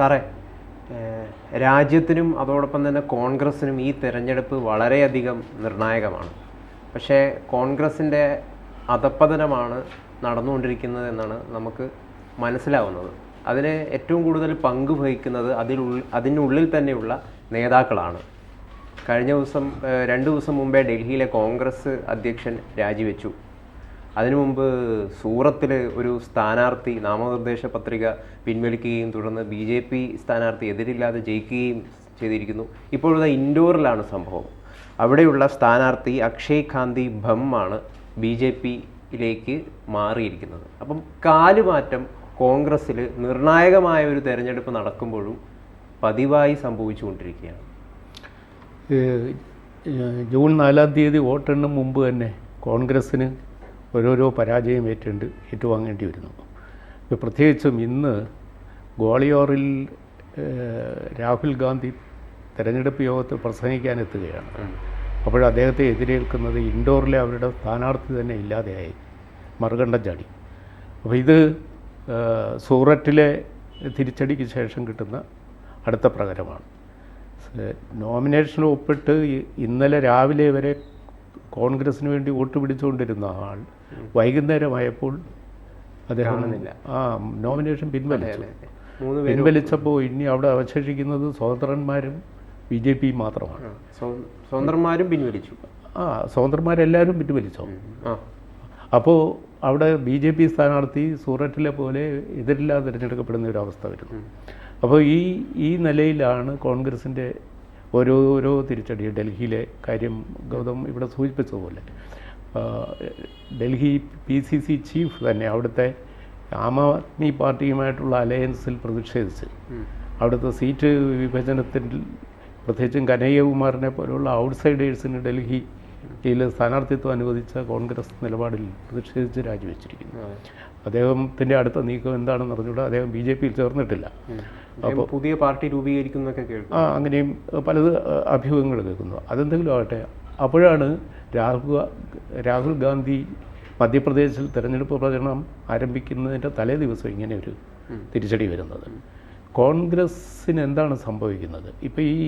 സാറേ രാജ്യത്തിനും അതോടൊപ്പം തന്നെ കോൺഗ്രസിനും ഈ തിരഞ്ഞെടുപ്പ് വളരെയധികം നിർണായകമാണ്. പക്ഷേ കോൺഗ്രസിന്റെ അധപ്പതനമാണ് നടന്നുകൊണ്ടിരിക്കുന്നത് എന്നാണ് നമുക്ക് മനസ്സിലാവുന്നത്. അതിന് ഏറ്റവും കൂടുതൽ പങ്ക് വഹിക്കുന്നത് അതിനുള്ളിൽ അതിനുള്ളിൽ തന്നെയുള്ള നേതാക്കളാണ്. കഴിഞ്ഞ ദിവസം രണ്ട് ദിവസം മുമ്പേ ഡൽഹിയിലെ കോൺഗ്രസ് അധ്യക്ഷൻ രാജിവെച്ചു. അതിനു മുമ്പ് സൂറത്തിൽ ഒരു സ്ഥാനാർത്ഥി നാമനിർദ്ദേശ പത്രിക പിൻവലിക്കുകയും തുടർന്ന് ബി ജെ പി സ്ഥാനാർത്ഥി എതിരില്ലാതെ ജയിക്കുകയും ചെയ്തിരിക്കുന്നു. ഇപ്പോഴത്തെ ഇൻഡോറിലാണ് സംഭവം. അവിടെയുള്ള സ്ഥാനാർത്ഥി അക്ഷയ് കാന്തി ഭമ്മാണ് ബി ജെ പിയിലേക്ക് മാറിയിരിക്കുന്നത്. അപ്പം കാലുമാറ്റം കോൺഗ്രസ്സിൽ നിർണായകമായ ഒരു തെരഞ്ഞെടുപ്പ് നടക്കുമ്പോഴും പതിവായി സംഭവിച്ചുകൊണ്ടിരിക്കുകയാണ്. ജൂൺ നാലാം തീയതി വോട്ടെണ്ണും മുമ്പ് തന്നെ കോൺഗ്രസ്സിന് ഓരോരോ പരാജയം ഏറ്റുണ്ട് ഏറ്റുവാങ്ങേണ്ടി വരുന്നു. ഇപ്പോൾ പ്രത്യേകിച്ചും ഇന്ന് ഗ്വാളിയോറിൽ രാഹുൽ ഗാന്ധി തെരഞ്ഞെടുപ്പ് യോഗത്തിൽ പ്രസംഗിക്കാനെത്തുകയാണ്. അപ്പോൾ അദ്ദേഹത്തെ എതിരേൽക്കുന്നത് ഇൻഡോറിലെ അവരുടെ സ്ഥാനാർത്ഥി തന്നെ ഇല്ലാതെയായി. മറുകണ്ഠം ചാടി. അപ്പോൾ ഇത് സൂററ്റിലെ തിരിച്ചടിക്ക് ശേഷം കിട്ടുന്ന അടുത്ത പ്രകരമാണ് നോമിനേഷൻ ഒപ്പിട്ട് ഇന്നലെ രാവിലെ വരെ കോൺഗ്രസിന് വേണ്ടി വോട്ട് പിടിച്ചുകൊണ്ടിരുന്ന ആൾ വൈകുന്നേരമായപ്പോൾ അദ്ദേഹം ആ നോമിനേഷൻ പിൻവലിച്ചു. പിൻവലിച്ചപ്പോൾ ഇനി അവിടെ അവശേഷിക്കുന്നത് സ്വതന്ത്രന്മാരും ബി ജെ പിയും മാത്രമാണ്. സ്വ- സ്വതന്ത്രന്മാരും പിൻവലിച്ചു. ആ സ്വതന്ത്രന്മാരെല്ലാവരും പിൻവലിച്ചോ? അപ്പോൾ അവിടെ ബി ജെ പി സ്ഥാനാർത്ഥി സൂററ്റിലെ പോലെ എതിരില്ലാതെ തിരഞ്ഞെടുക്കപ്പെടുന്ന ഒരു അവസ്ഥ വരുന്നു. അപ്പോൾ ഈ ഈ നിലയിലാണ് കോൺഗ്രസിന്റെ ഓരോരോ തിരിച്ചടി. ഡൽഹിയിലെ കാര്യം ഗൗതം ഇവിടെ സൂചിപ്പിച്ചതുപോലെ Delhi P C C chief തന്നെ അവിടുത്തെ ആം ആദ്മി പാർട്ടിയുമായിട്ടുള്ള അലയൻസിൽ പ്രതിഷേധിച്ച് അവിടുത്തെ സീറ്റ് വിഭജനത്തിൽ പ്രത്യേകിച്ചും കനയ്യകുമാറിനെ പോലെയുള്ള ഔട്ട്സൈഡേഴ്സിന് ഡൽഹി ഡൽഹിയിൽ സ്ഥാനാർത്ഥിത്വം അനുവദിച്ച കോൺഗ്രസ് നിലപാടിൽ പ്രതിഷേധിച്ച് രാജിവെച്ചിരിക്കുന്നു. അദ്ദേഹത്തിന്റെ അടുത്ത നീക്കം എന്താണെന്ന് അറിഞ്ഞുകൂടാ. അദ്ദേഹം ബി ജെ പിയിൽ ചേർന്നിട്ടില്ല. അദ്ദേഹം പുതിയ പാർട്ടി രൂപീകരിക്കുന്നൊക്കെ കേൾക്കും. ആ അങ്ങനെയും പലത് അഭ്യൂഹങ്ങൾ കേൾക്കുന്നു. അതെന്തെങ്കിലും ആകട്ടെ അപ്പോഴാണ് രാഹുൽ രാഹുൽ ഗാന്ധി മധ്യപ്രദേശിൽ തെരഞ്ഞെടുപ്പ് പ്രചരണം ആരംഭിക്കുന്നതിന്റെ തലേ ദിവസം ഇങ്ങനെ ഒരു തിരിച്ചടി വരുന്നത്. കോൺഗ്രസ്സിന് എന്താണ് സംഭവിക്കുന്നത്? ഇപ്പോൾ ഈ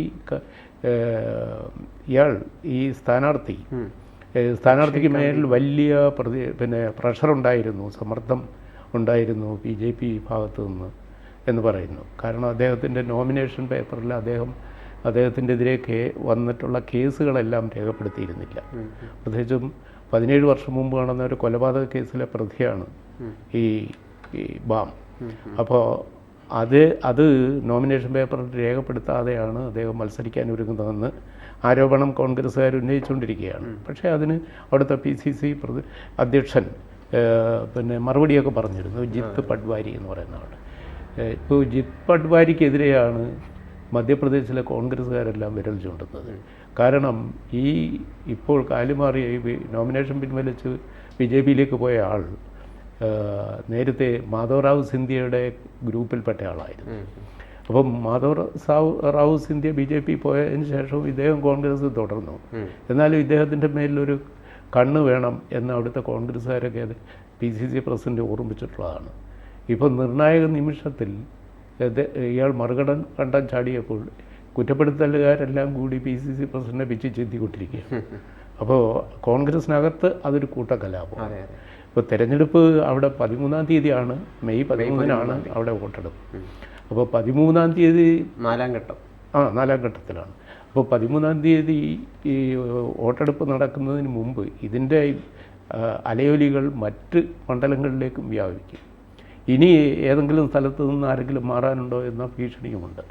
ഇയാൾ ഈ സ്ഥാനാർത്ഥി സ്ഥാനാർത്ഥിക്ക് മേലിൽ വലിയ പ്രതി പിന്നെ പ്രഷറുണ്ടായിരുന്നു സമ്മർദ്ദം ഉണ്ടായിരുന്നു ബി ജെ പി ഭാഗത്തു നിന്ന്. എന്ന് പറയുന്നു. കാരണം അദ്ദേഹത്തിന്റെ നോമിനേഷൻ പേപ്പറിൽ അദ്ദേഹം അദ്ദേഹത്തിന്റെതിരെ കേ വന്നിട്ടുള്ള കേസുകളെല്ലാം രേഖപ്പെടുത്തിയിരുന്നില്ല. പ്രത്യേകിച്ചും പതിനേഴ് വർഷം മുമ്പ് കാണുന്ന ഒരു കൊലപാതക കേസിലെ പ്രതിയാണ് ഈ ബാം. അപ്പോൾ അത് അത് നോമിനേഷൻ പേപ്പറിൽ രേഖപ്പെടുത്താതെയാണ് അദ്ദേഹം മത്സരിക്കാൻ ഒരുങ്ങുന്നതെന്ന് ആരോപണം കോൺഗ്രസ്സുകാർ ഉന്നയിച്ചുകൊണ്ടിരിക്കുകയാണ്. പക്ഷേ അതിന് അവിടുത്തെ പി സി സി പ്രതി അധ്യക്ഷൻ പിന്നെ മറുപടിയൊക്കെ പറഞ്ഞിരുന്നു. ജിത്ത് പഡ്വാരി എന്ന് പറയുന്ന ആൾ ഇപ്പോൾ ജിത് പട്വാരിക്കെതിരെയാണ് മധ്യപ്രദേശിലെ കോൺഗ്രസ്സുകാരെല്ലാം വിരൽ ചൂണ്ടുന്നത്. കാരണം ഈ ഇപ്പോൾ കാലുമാറിയ ഈ നോമിനേഷൻ പിൻവലിച്ച് ബി ജെ പിയിലേക്ക് പോയ ആൾ നേരത്തെ മാധവറാവ് സിന്ധ്യയുടെ ഗ്രൂപ്പിൽപ്പെട്ട ആളായിരുന്നു. അപ്പം Madhav സാവ് Rao Scindia B J P പോയതിന് ശേഷവും ഇദ്ദേഹം കോൺഗ്രസ് തുടർന്നു. എന്നാലും ഇദ്ദേഹത്തിന്റെ മേലിലൊരു കണ്ണ് വേണം എന്ന് അവിടുത്തെ കോൺഗ്രസ്സുകാരൊക്കെ അത് പി സി സി പ്രസിഡന്റ് ഓർമ്മിച്ചിട്ടുള്ളതാണ്. ഇപ്പോൾ നിർണായക നിമിഷത്തിൽ ഇയാൾ മറുകടൻ കണ്ടം ചാടിയപ്പോൾ കുറ്റപ്പെടുത്തലുകാരെല്ലാം കൂടി പി സി സി പ്രസിഡന്റിനെ പിച്ച് ചെത്തിക്കൊണ്ടിരിക്കുക അപ്പോൾ കോൺഗ്രസിനകത്ത് അതൊരു കൂട്ടക്കലാപം. ഇപ്പോൾ തെരഞ്ഞെടുപ്പ് അവിടെ പതിമൂന്നാം തീയതിയാണ് മെയ് പതിമൂന്നിനാണ് അവിടെ വോട്ടെടുപ്പ്. അപ്പോൾ പതിമൂന്നാം തീയതി നാലാം ഘട്ടം. ആ നാലാം ഘട്ടത്തിലാണ്. അപ്പോൾ പതിമൂന്നാം തീയതി ഈ വോട്ടെടുപ്പ് നടക്കുന്നതിന് മുമ്പ് ഇതിന്റെ അലയൊലികൾ മറ്റ് മണ്ഡലങ്ങളിലേക്കും വ്യാപിക്കും ഇനി ഏതെങ്കിലും സ്ഥലത്ത് നിന്ന് ആരെങ്കിലും മാറാനുണ്ടോ എന്ന ഭീഷണിയുമുണ്ട്.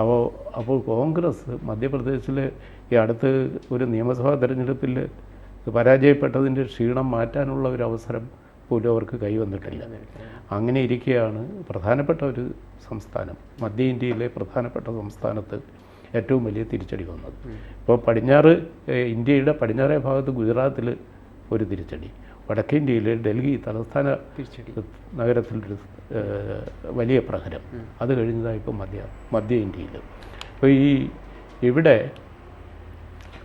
അപ്പോൾ അപ്പോൾ കോൺഗ്രസ് മധ്യപ്രദേശിൽ ഈ അടുത്ത് ഒരു നിയമസഭാ തെരഞ്ഞെടുപ്പിൽ പരാജയപ്പെട്ടതിന്റെ ക്ഷീണം മാറ്റാനുള്ള ഒരു അവസരം പോലും അവർക്ക് കൈവന്നിട്ടില്ല. അങ്ങനെ ഇരിക്കുകയാണ് പ്രധാനപ്പെട്ട ഒരു സംസ്ഥാനം മധ്യ ഇന്ത്യയിലെ പ്രധാനപ്പെട്ട സംസ്ഥാനത്ത് ഏറ്റവും വലിയ തിരിച്ചടി വന്നത്. ഇപ്പോൾ പടിഞ്ഞാറ് ഇന്ത്യയുടെ പടിഞ്ഞാറേ ഭാഗത്ത് ഗുജറാത്തിൽ ഒരു തിരിച്ചടി. വടക്കേ ഇന്ത്യയിലെ ഡൽഹി തലസ്ഥാന നഗരത്തിലൊരു വലിയ പ്രഹരം. അത് കഴിഞ്ഞതാണ് ഇപ്പോൾ മധ്യ മധ്യ ഇന്ത്യയിൽ. അപ്പോൾ ഈ ഇവിടെ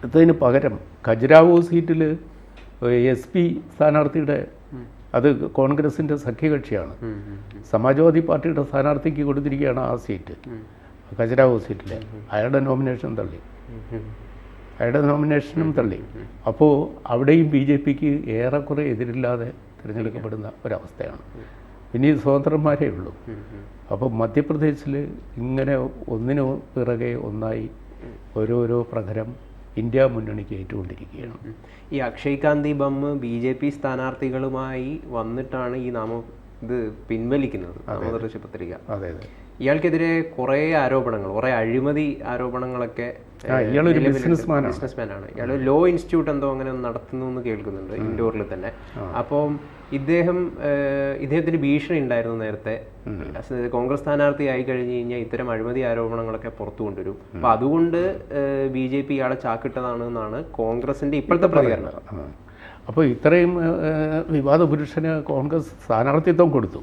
ഇതിന് പകരം ഖജുരാവോ സീറ്റിൽ എസ് പി സ്ഥാനാർത്ഥിയുടെ അത് കോൺഗ്രസിന്റെ സഖ്യകക്ഷിയാണ്. സമാജ്വാദി പാർട്ടിയുടെ സ്ഥാനാർത്ഥിക്ക് കൊടുത്തിരിക്കുകയാണ് ആ സീറ്റ്. ഖജുരാവോ സീറ്റിൽ സീറ്റിലെ. അയാളുടെ നോമിനേഷൻ തള്ളി. അയാളുടെ നോമിനേഷനും തള്ളി. അപ്പോൾ അവിടെയും ബി ജെ പിക്ക് ഏറെക്കുറെ എതിരില്ലാതെ തിരഞ്ഞെടുക്കപ്പെടുന്ന ഒരവസ്ഥയാണ്. ഇനി സ്വതന്ത്രന്മാരേ ഉള്ളൂ. അപ്പോൾ മധ്യപ്രദേശിൽ ഇങ്ങനെ ഒന്നിനു പിറകെ ഒന്നായി ഓരോരോ പ്രകരം ഇന്ത്യ മുന്നണിക്ക് ഏറ്റുകൊണ്ടിരിക്കുകയാണ്. ഈ Akshay Kanti Bam B J P സ്ഥാനാർത്ഥികളുമായി വന്നിട്ടാണ് ഈ നാമം ഇത് പിൻവലിക്കുന്നത് നാമനിർദ്ദേശ പത്രിക. അതെ അതെ. ഇയാൾക്കെതിരെ കുറേ ആരോപണങ്ങൾ കുറേ അഴിമതി ആരോപണങ്ങളൊക്കെ ഇയാളൊരു. ബിസിനസ്മാനാണ് ഇയാൾ ലോ ഇൻസ്റ്റിറ്റ്യൂട്ട് എന്തോ അങ്ങനെ നടത്തുന്നു എന്ന് കേൾക്കുന്നുണ്ട് ഇൻഡോറിൽ തന്നെ. അപ്പം ഇദ്ദേഹം ഇദ്ദേഹത്തിന് ഭീഷണി ഉണ്ടായിരുന്നു നേരത്തെ. കോൺഗ്രസ് സ്ഥാനാർത്ഥി ആയി കഴിഞ്ഞു കഴിഞ്ഞാൽ ഇത്തരം അഴിമതി ആരോപണങ്ങളൊക്കെ പുറത്തു കൊണ്ടുവരും. അപ്പൊ അതുകൊണ്ട് ബി ജെ പി ഇയാളെ ചാക്കിട്ടതാണ് എന്നാണ് കോൺഗ്രസിന്റെ ഇപ്പോഴത്തെ പ്രതികരണം. അപ്പോൾ ഇത്രയും വിവാദ പുരുഷന് കോൺഗ്രസ് സ്ഥാനാർത്ഥിത്വം കൊടുത്തു.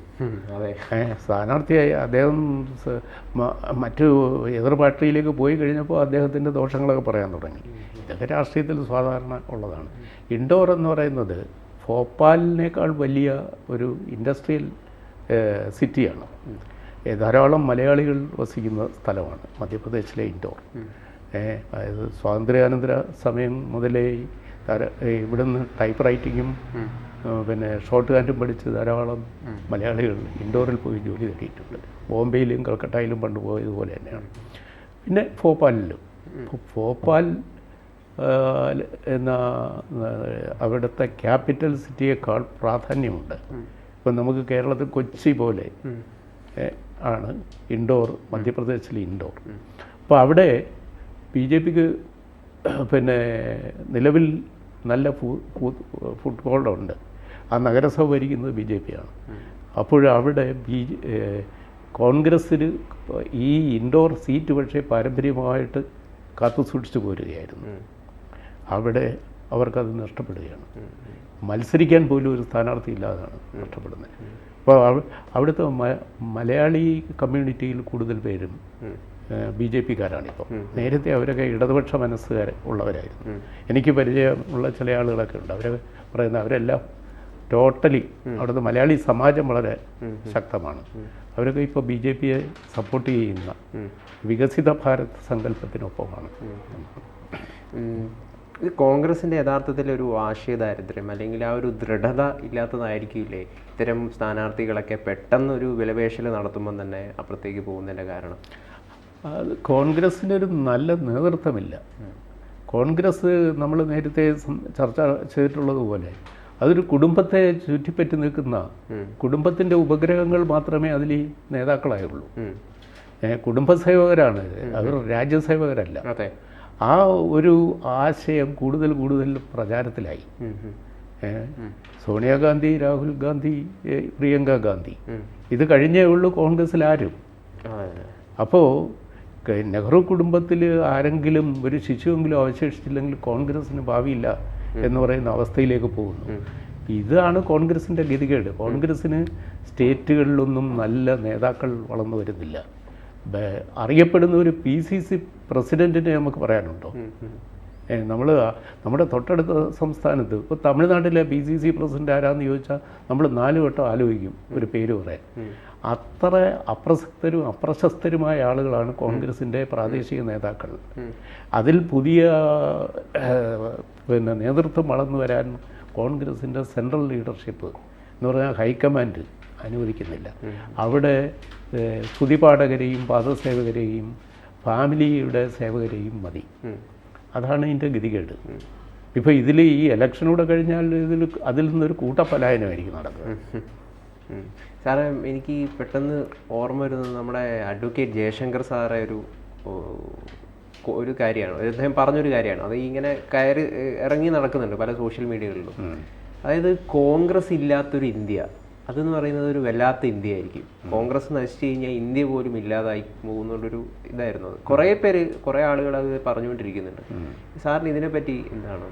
അതെ. സ്ഥാനാർത്ഥിയായി അദ്ദേഹം മറ്റു എതിർ പാർട്ടിയിലേക്ക് പോയി കഴിഞ്ഞപ്പോൾ അദ്ദേഹത്തിന്റെ ദോഷങ്ങളൊക്കെ പറയാൻ തുടങ്ങി. ഇതൊക്കെ രാഷ്ട്രീയത്തിൽ സാധാരണ ഉള്ളതാണ്. ഇൻഡോർ എന്ന് പറയുന്നത് ഭോപ്പാലിനേക്കാൾ വലിയ ഒരു ഇൻഡസ്ട്രിയൽ സിറ്റിയാണ്. ധാരാളം മലയാളികൾ വസിക്കുന്ന സ്ഥലമാണ് മധ്യപ്രദേശിലെ ഇൻഡോർ. അതായത് സ്വാതന്ത്ര്യാനന്തര സമയം മുതലേ ഏ, ഇവിടുന്ന് ടൈപ്പ് റൈറ്റിങ്ങും പിന്നെ ഷോർട്ട് ഹാൻഡും പഠിച്ച് ധാരാളം മലയാളികൾ ഇൻഡോറിൽ പോയി ജോലി തേടിയിട്ടുണ്ട് ബോംബെയിലും കൽക്കട്ടയിലും പണ്ട് പോയതുപോലെ തന്നെയാണ്. പിന്നെ ഭോപ്പാലിലും. ഭോപ്പാൽ എന്ന അവിടുത്തെ ക്യാപിറ്റൽ സിറ്റിയേക്കാൾ പ്രാധാന്യമുണ്ട്. ഇപ്പം നമുക്ക് കേരളത്തിൽ കൊച്ചി പോലെ ആണ് ഇൻഡോർ മധ്യപ്രദേശിലെ ഇൻഡോർ അപ്പോൾ അവിടെ ബി ജെ പിക്ക് പിന്നെ നിലവിൽ നല്ല ഫുഡ് ഫുട്ബോളുണ്ട്. ആ നഗരസഭ ഭരിക്കുന്നത് ബി ജെ പി ആണ് അപ്പോൾ അവിടെ ബി കോൺഗ്രസ്സിൽ ഈ ഇൻഡോർ സീറ്റ് പക്ഷേ പാരമ്പര്യമായിട്ട് കാത്തു സൂക്ഷിച്ചു പോരുകയായിരുന്നു. അവിടെ അവർക്കത് നഷ്ടപ്പെടുകയാണ്. മത്സരിക്കാൻ പോലും ഒരു സ്ഥാനാർത്ഥി ഇല്ലാതാണ് നഷ്ടപ്പെടുന്നത്. അപ്പോൾ അവ- അവിടുത്തെ മലയാളി കമ്മ്യൂണിറ്റിയിൽ കൂടുതൽ പേരും ബി ജെ പിക്കാരാണിപ്പോൾ നേരത്തെ അവരൊക്കെ ഇടതുപക്ഷ മനസ്സുകാർ ഉള്ളവരായിരുന്നു. എനിക്ക് പരിചയമുള്ള ചില ആളുകളൊക്കെ ഉണ്ട്. അവർ പറയുന്ന അവരെല്ലാം ടോട്ടലി അവിടുത്തെ മലയാളി സമാജം വളരെ ശക്തമാണ്. അവരൊക്കെ ഇപ്പോൾ ബി ജെ പിയെ സപ്പോർട്ട് ചെയ്യുന്ന വികസിത ഭാരത് സങ്കല്പത്തിനൊപ്പമാണ്. ഇത് കോൺഗ്രസിന്റെ യഥാർത്ഥത്തിൽ ഒരു ആശയ ദാരിദ്ര്യം അല്ലെങ്കിൽ ആ ഒരു ദൃഢത ഇല്ലാത്തതായിരിക്കില്ലേ? ഇത്തരം സ്ഥാനാർത്ഥികളൊക്കെ പെട്ടെന്നൊരു വിലപേശൽ നടത്തുമ്പം തന്നെ അപ്പുറത്തേക്ക് പോകുന്നതിന്റെ കാരണം. അത് കോൺഗ്രസ്സിനൊരു നല്ല നേതൃത്വമില്ല. കോൺഗ്രസ് നമ്മൾ നേരത്തെ ചർച്ച ചെയ്തിട്ടുള്ളതുപോലെ അതൊരു കുടുംബത്തെ ചുറ്റിപ്പറ്റി നിൽക്കുന്ന കുടുംബത്തിന്റെ ഉപഗ്രഹങ്ങൾ മാത്രമേ അതിൽ നേതാക്കളായുള്ളൂ. കുടുംബസേവകരാണ്. അവർ രാജ്യസേവകരല്ല. ആ ഒരു ആശയം കൂടുതൽ കൂടുതൽ പ്രചാരത്തിലായി. സോണിയാഗാന്ധി രാഹുൽ ഗാന്ധി പ്രിയങ്ക ഗാന്ധി. ഇത് കഴിഞ്ഞേ ഉള്ളൂ കോൺഗ്രസ്സിൽ ആരും. അപ്പോൾ നെഹ്റു കുടുംബത്തിൽ ആരെങ്കിലും ഒരു ശിശുവെങ്കിലും അവശേഷിച്ചില്ലെങ്കിൽ കോൺഗ്രസിന് ഭാവിയില്ല എന്ന് പറയുന്ന അവസ്ഥയിലേക്ക് പോകുന്നു. ഇതാണ് കോൺഗ്രസിന്റെ ഗതികേട്. കോൺഗ്രസ്സിന് സ്റ്റേറ്റുകളിലൊന്നും നല്ല നേതാക്കൾ വളർന്നു വരുന്നില്ല. അറിയപ്പെടുന്ന ഒരു പി സി സി പ്രസിഡന്റിനെ നമുക്ക് പറയാനുണ്ടോ. നമ്മൾ നമ്മുടെ തൊട്ടടുത്ത സംസ്ഥാനത്ത് ഇപ്പോൾ തമിഴ്നാട്ടിലെ പി സി സി പ്രസിഡന്റ് ആരാന്ന് ചോദിച്ചാൽ നമ്മൾ നാല് വട്ടം ആലോചിക്കും ഒരു പേര് പറയാൻ. അത്ര അപ്രസക്തരും അപ്രശസ്തരുമായ ആളുകളാണ് കോൺഗ്രസിന്റെ പ്രാദേശിക നേതാക്കൾ. അതിൽ പുതിയ പിന്നെ നേതൃത്വം വളർന്നു വരാൻ കോൺഗ്രസിന്റെ സെൻട്രൽ ലീഡർഷിപ്പ് എന്ന് പറഞ്ഞാൽ ഹൈക്കമാൻഡ് അനുവദിക്കുന്നില്ല. അവിടെ സ്തുതിപാഠകരെയും പാദസേവകരെയും ഫാമിലിയുടെ സേവകരെയും മതി. അതാണ് ഇതിന്റെ ഗതികേട്. ഇപ്പോൾ ഇതിൽ ഈ ഇലക്ഷനൂടെ കഴിഞ്ഞാൽ ഇതിൽ അതിൽ നിന്നൊരു കൂട്ടപ്പലായനമായിരിക്കും നടക്കുക. സാറേ എനിക്ക് പെട്ടെന്ന് ഓർമ്മ വരുന്നത് നമ്മുടെ അഡ്വക്കേറ്റ് ജയശങ്കർ സാറെ ഒരു ഒരു കാര്യമാണ്. അദ്ദേഹം പറഞ്ഞൊരു കാര്യമാണ്. അത് ഇങ്ങനെ കയറി ഇറങ്ങി നടക്കുന്നുണ്ട് പല സോഷ്യൽ മീഡിയകളിലും. അതായത് കോൺഗ്രസ് ഇല്ലാത്തൊരു ഇന്ത്യ അതെന്ന് പറയുന്നത് ഒരു വല്ലാത്ത ഇന്ത്യ ആയിരിക്കും കോൺഗ്രസ് നശിച്ചു കഴിഞ്ഞാൽ ഇന്ത്യ പോലും ഇല്ലാതായി പോകുന്നുള്ളൊരു ഇതായിരുന്നു. അത് കുറേ പേര് കുറേ ആളുകൾ അത് പറഞ്ഞുകൊണ്ടിരിക്കുന്നുണ്ട്. സാറിന് ഇതിനെപ്പറ്റി എന്താണ്?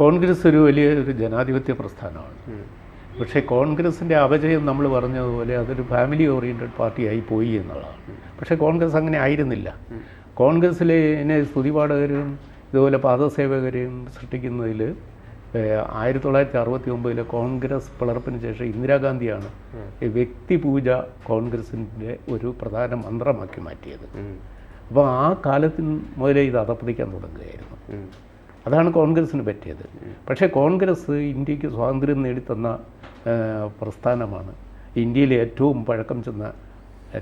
കോൺഗ്രസ് ഒരു വലിയ ഒരു ജനാധിപത്യ പ്രസ്ഥാനമാണ്. പക്ഷേ കോൺഗ്രസിന്റെ അപജയം നമ്മൾ പറഞ്ഞതുപോലെ അതൊരു ഫാമിലി ഓറിയന്റഡ് പാർട്ടിയായി പോയി എന്നുള്ളതാണ്. പക്ഷേ കോൺഗ്രസ് അങ്ങനെ ആയിരുന്നില്ല. കോൺഗ്രസ്സിലെ എന്നെ സ്തുതിപാഠകരും ഇതുപോലെ പാദസേവകരെയും സൃഷ്ടിക്കുന്നതിൽ ആയിരത്തി തൊള്ളായിരത്തി അറുപത്തി ഒമ്പതിലെ കോൺഗ്രസ് പിളർപ്പിന് ശേഷം ഇന്ദിരാഗാന്ധിയാണ് ഈ വ്യക്തിപൂജ കോൺഗ്രസിന്റെ ഒരു പ്രധാന മന്ത്രമാക്കി മാറ്റിയത്. അപ്പോൾ ആ കാലത്തിന് മുതലേ ഇത് അതപ്പതിക്കാൻ തുടങ്ങുകയായിരുന്നു. അതാണ് കോൺഗ്രസ്സിന് പറ്റിയത്. പക്ഷേ കോൺഗ്രസ് ഇന്ത്യയ്ക്ക് സ്വാതന്ത്ര്യം നേടിത്തന്ന പ്രസ്ഥാനമാണ്. ഇന്ത്യയിലെ ഏറ്റവും പഴക്കം ചെന്ന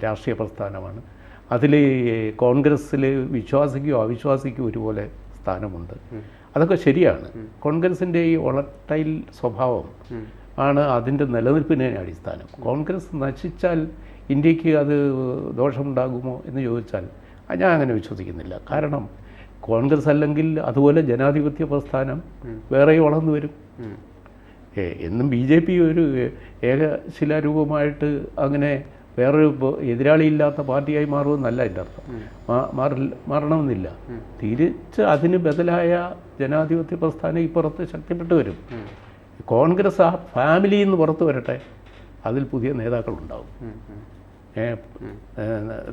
രാഷ്ട്രീയ പ്രസ്ഥാനമാണ്. അതിൽ കോൺഗ്രസ്സിൽ വിശ്വാസിക്കോ അവിശ്വാസിക്കോ ഒരുപോലെ സ്ഥാനമുണ്ട്. അതൊക്കെ ശരിയാണ്. കോൺഗ്രസിന്റെ ഈ ഒളട്ടൈൽ സ്വഭാവം ആണ് അതിന്റെ നിലനിൽപ്പിന് അടിസ്ഥാനം. കോൺഗ്രസ് നശിച്ചാൽ ഇന്ത്യയ്ക്ക് അത് ദോഷമുണ്ടാകുമോ എന്ന് ചോദിച്ചാൽ ഞാൻ അങ്ങനെ വിശ്വസിക്കുന്നില്ല. കാരണം കോൺഗ്രസ് അല്ലെങ്കിൽ അതുപോലെ ജനാധിപത്യ പ്രസ്ഥാനം വേറെ വളർന്നു വരും. എന്നും ബി ജെ പി ഒരു ഏകശിലാരൂപമായിട്ട് അങ്ങനെ വേറൊരു എതിരാളി എതിരാളിയില്ലാത്ത പാർട്ടിയായി മാറുമെന്നല്ല എന്റെ അർത്ഥം. മാറണമെന്നില്ല. തിരിച്ച് അതിന് ബദലായ ജനാധിപത്യ പ്രസ്ഥാനം ഇപ്പുറത്ത് ശക്തിപ്പെട്ടു വരും. കോൺഗ്രസ് ആ ഫാമിലിയിൽ നിന്ന് പുറത്ത് വരട്ടെ അതിൽ പുതിയ നേതാക്കളുണ്ടാവും.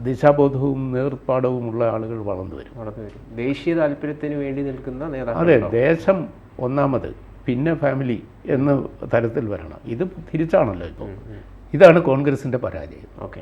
ദിശാബോധവും നേർപ്പാടവും ഉള്ള ആളുകൾ വളർന്നു വരും. വളർന്നു വരും. ദേശീയ താല്പര്യത്തിന് വേണ്ടി നിൽക്കുന്ന നേതാക്കൾ അതെ ദേശം ഒന്നാമത് പിന്നെ ഫാമിലി എന്ന തരത്തിൽ വരണം. ഇത് തിരിച്ചാണല്ലോ ഇപ്പോൾ ഇതാണ് കോൺഗ്രസിന്റെ പരാജയം. ഓക്കെ.